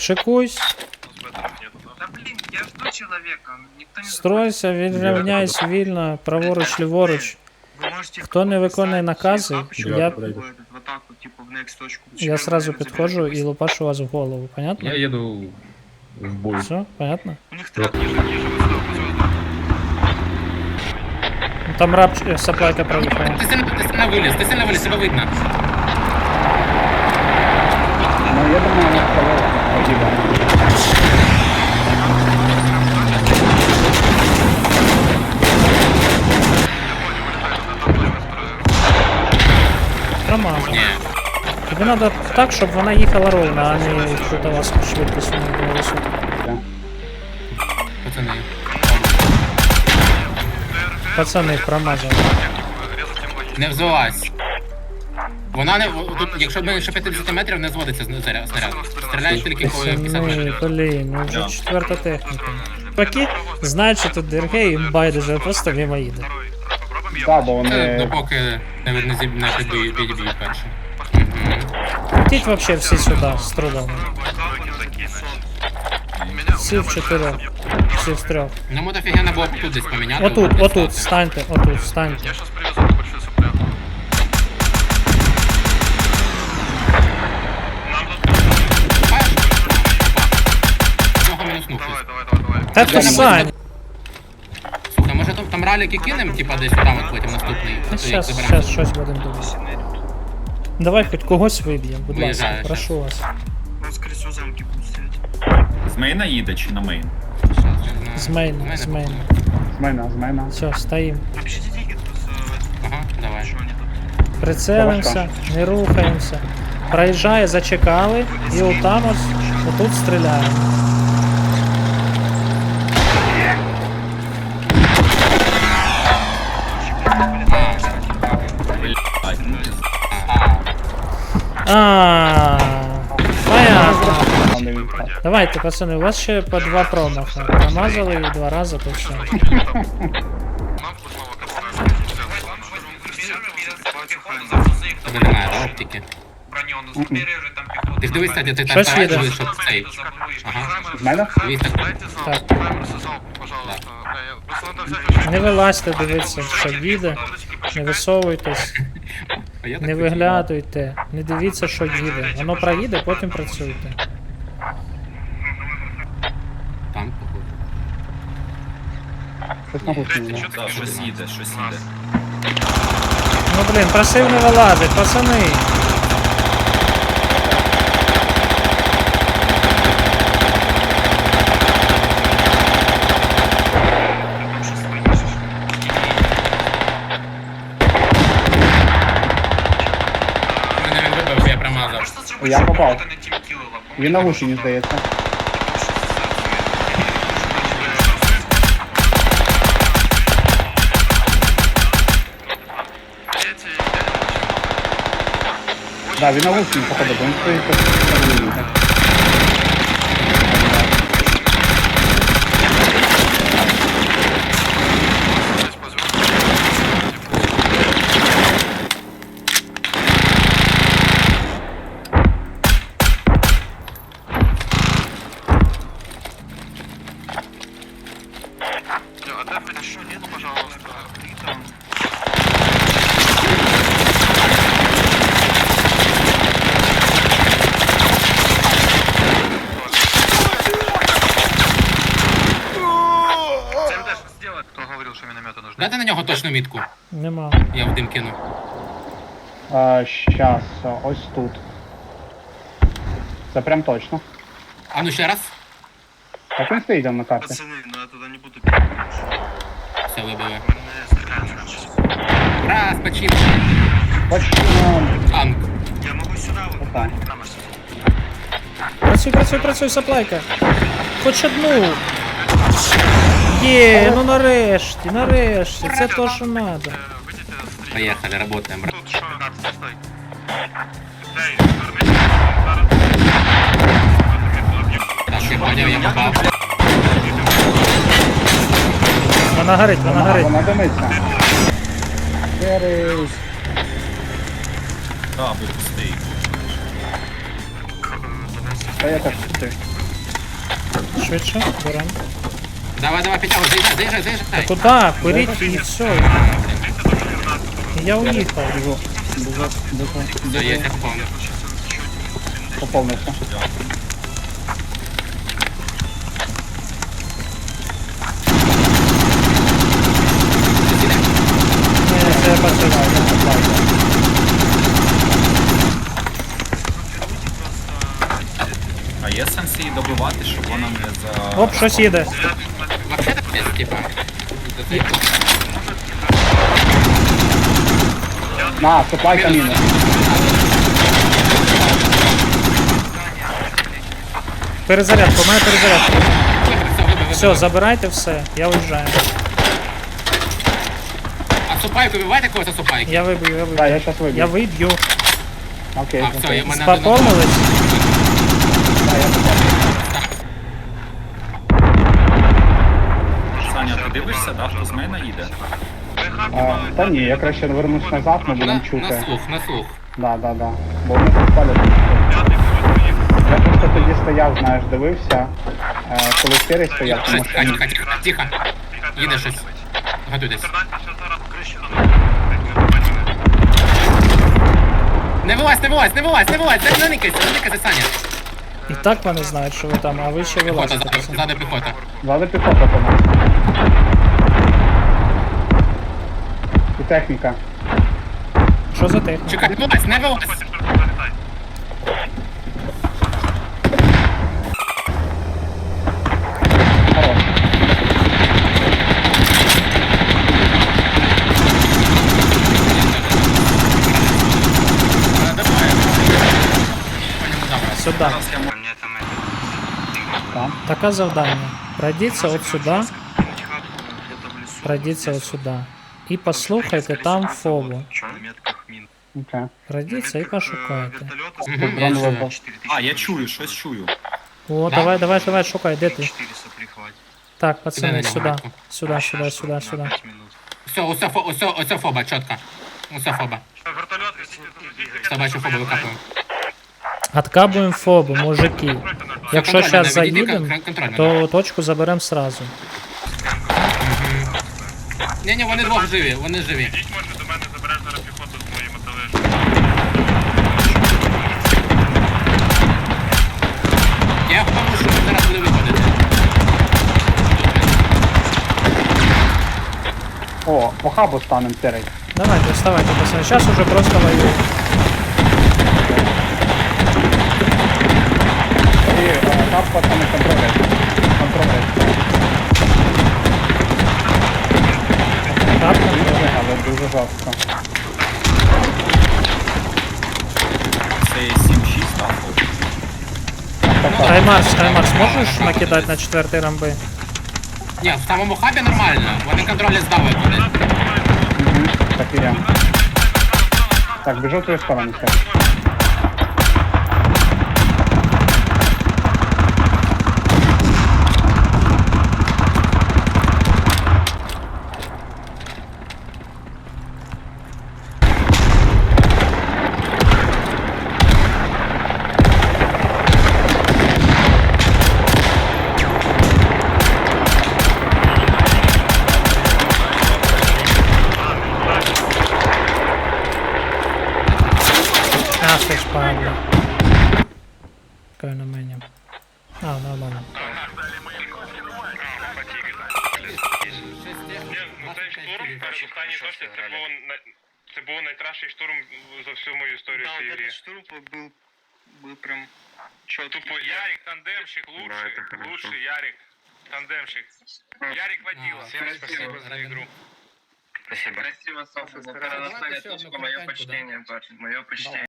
шикуйсь, Да блин, я жду человека, никто не стройся, відрівняйся вільно, праворуч, ліворуч. Вы можете Хто не виконує накази, я... я, в атаку, типа в next точку. я сразу підходжу і лупашу вас в голову, понятно? Я еду в бой. Все, понятно? У них трап ниже, ниже, воздух, воздух. Ну, Там раб е, саплайка проїхала. Ты сильно, ты сильно вылез, ты сильно вылез, его видно. Ну, я думаю, она погибла. Тобі треба так, щоб вона їхала ровно, а не тут у вас швидкість не висока. пацаны. Пацани, промазав. Не взвелась. Вона не, тут, якщо менше 50 метрів, не зводиться зна- заряд- снаряд. Стріляють тільки коли 50 Пацани, метрів. блін, ну вже четверта техніка. Поки знають, що тут ДРГ, їм байдуже, просто мимо їде. Да, бо Це вони... допоки не, не, зіб- не підб'ють підб'ють перші. Летіть вообще всі сюди, з трудом. Всі в чотирьох. Всі в трьох. Нам от офігенно було б тут десь поміняти. Отут, отут, встаньте, отут, встаньте. Давай, давай, давай, давай. Та ти Сань. Слухай, може там, там раліки кинем, типа десь там от потім наступний. Та Той, щас, заберемо. щас щось будемо думати. Давай хоч когось виб'ємо, будь ласка, Виїжджаю прошу вас. Ну, скорее всего, замки будут стоять. З мейна їде чи на мейн? Щас, знаю. З мейна, з мейна. З мене, з мене. Все, стоїм. Напишите тикет, Ага, давай. тут. Прицелимося, не рухаємося. Проїжджає, зачекали, і отам ось, отут стріляємо. А, понятно. Де. Давайте, пацани, у вас ще по два промаха. Промазали і два рази, то все. Немає, да, оптики. Ти ж дивись, кстати, ти там Щось їде. бачиш, щоб цей. Ага. Мене? Дивись так. Так. Не вилазьте, дивіться, що їде. Не висовуйтесь, А я так не хотів. виглядуйте, не дивіться, що їде. Воно проїде, потім працюйте. Там, походу. На щось їде, щось їде. Ну блін, просив не вилазить, пацани. Мене він вибив, я промазав. Я попав. Він на гусені, здається. Да, він на гусені, походу, бо він стоїть тут. всередині. Отдать еще нет, пожалуйста. И там. Кто говорил, что минометы нужны? Дайте на нього точну мітку. Нема. Я в дим кину. А, щас, ось тут. Це прям точно. А ну ще раз. Так він стоїть там на карті. Пацаны, Все вибили. бегать. Раз, почив. Точно. Танк. Я могу сюда вот. Опа. Там аж Працюй, працюй, працюй, саплайка. Хоч одну. Є, ну нарешті, нарешті. Це то, що треба. Выйдите с Поїхали, работаємо. Тут что? Стой. Вона горить, вона Вона, горить. вона димиться. Серий. Да, був пустий. Та я теж пустий. Швидше, берем. Давай, давай, підтягуй, заїжджай, заїжджай, заїжджай. Куда? Беріть і все. Я уїхав. Біжу. Біжу. Все, я поповнив. Поповнився. Ні, це я бачив. А є сенс щоб вона не за. Оп, щось їде. Вообще так без, типа. На, суплай каміни. Перезарядка, у мене перезарядка. Все, забирайте все, я уїжджаю. А супайку, вибивайте когось за супайки. Я виб'ю, я виб'ю. я щас виб'ю. Я виб'ю. Окей, А, все, окей. я мене Поповнились? Да, я поповнив. Саня, ти дивишся, да, хто з мене їде? А, Та ні, я краще вернусь назад, ми будемо на слух, на слух. Да, да, да. Бо вони тут палять. Я просто тоді стояв, знаєш, дивився, е, коли сірий стояв, тому Щось, що тихо, тихо, тихо, тихо. Їде щось. Готуйтесь. Не вилазь, не вилазь, не вилазь, не вилазь, не никайся, не никайся, Саня. І так вони знають, що ви там, а ви ще Піхота, вилазите. ззаду, ззаду піхота. ззаду піхота по нас. Техніка. Що за техніка? Чекай, не вилазь, не вилазь. Хорош. Е, Давай. По ньому добре. Сюди. Зараз я можу. Мне там Там. Таке завдання. Пройдіться от сюди, это... где-то в лесу. пройдіться от сюди. І послухайте там фобу. Окей. Пройдіться і пошукайте. Я чую. А, я чую, щось чую. О, давай, давай, давай, шукай, де ти? 4 сопли хватит. Так, пацани, сюди. Сюди, сюди, сюди, сюди. Все, усе, фо- усе, усе фоба, чітко. Усе фоба. Вертолет, Все, бачу фобу викапую. Откабуємо фобу, мужики. Якщо зараз наведіть заїдемо, то точку заберемо сразу. Ні, ні, вони двох живі, вони живі. Ідіть, може, до мене забереш зараз піхоту з моїми металежем. Я впевнений, що ви зараз буде виходити. О, по хабу станем сірий. Давайте, вставайте, пацани. Зараз уже просто воюємо. Хаймарс, Хаймарс, можеш накидати на четвертий рамби? Ні, в самому хабі нормально, вони контролі здали. Угу. Так і я. Так, біжу в твою сторону все. це ж падла. Чекай на мене. А, нормально. Ну, цей штурм, передостанній точці, це було най- це був найкращий штурм за всю мою історію Да, цієї вот гри. этот штурм был, был прям Тупо Ярик тандемщик лучший, лучший Ярик тандемщик. Ярик водила. Всем спасибо за игру. Спасибо. Красиво, Софа. Давайте еще одну Мое коротенькую, почтение, парень. Мое почтение.